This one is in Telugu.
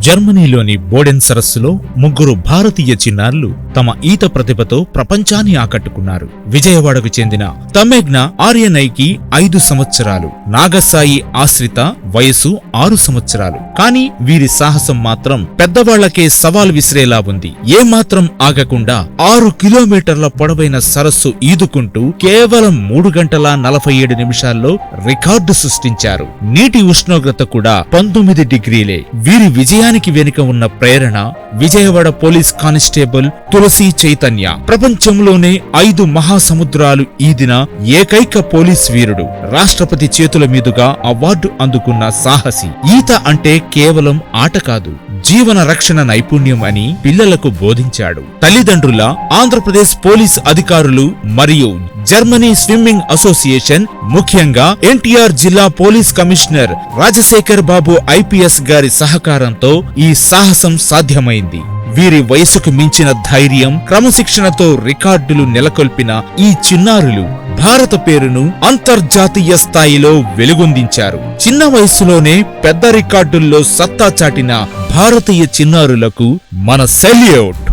జర్మనీలోని బోడెన్ సరస్సులో ముగ్గురు భారతీయ చిన్నారులు తమ ఈత ప్రతిభతో ప్రపంచాన్ని ఆకట్టుకున్నారు. విజయవాడకు చెందిన తమెగ్న ఆర్యనైకి ఐదు సంవత్సరాలు నాగసాయి ఆశ్రిత వయసు ఆరు సంవత్సరాలు. కానీ వీరి సాహసం మాత్రం పెద్దవాళ్ళకే సవాల్ విసిరేలా ఉంది. ఏమాత్రం ఆగకుండా ఆరు కిలోమీటర్ల పొడవైన సరస్సు ఈదుకుంటూ కేవలం మూడు గంటల నలభై ఏడు నిమిషాల్లో రికార్డు సృష్టించారు. నీటి ఉష్ణోగ్రత కూడా పంతొమ్మిది డిగ్రీలే. వీరి విజయానికి వెనుక ఉన్న ప్రేరణ విజయవాడ పోలీస్ కానిస్టేబుల్ తులసి చైతన్య. ప్రపంచంలోనే ఐదు మహాసముద్రాలు ఈదిన ఏకైక పోలీస్ వీరుడు. రాష్ట్రపతి చేతుల మీదుగా అవార్డు అందుకున్న సాహసి. ఈత అంటే కేవలం ఆట కాదు జీవన రక్షణ నైపుణ్యం అని పిల్లలకు బోధించాడు. తల్లిదండ్రుల ఆంధ్రప్రదేశ్ పోలీస్ అధికారులు మరియు జర్మనీ స్విమ్మింగ్ అసోసియేషన్ ముఖ్యంగా ఎన్టీఆర్ జిల్లా police commissioner Rajasekhar Babu IPS గారి సహకారంతో ఈ సాహసం సాధ్యమైంది. వీరి వయసుకు మించిన ధైర్యం క్రమశిక్షణతో రికార్డులు నెలకొల్పిన ఈ చిన్నారులు భారత పేరును అంతర్జాతీయ స్థాయిలో వెలుగొందించారు. చిన్న వయసులోనే పెద్ద రికార్డుల్లో సత్తా చాటిన భారతీయ చిన్నారులకు మన సెల్యూట్!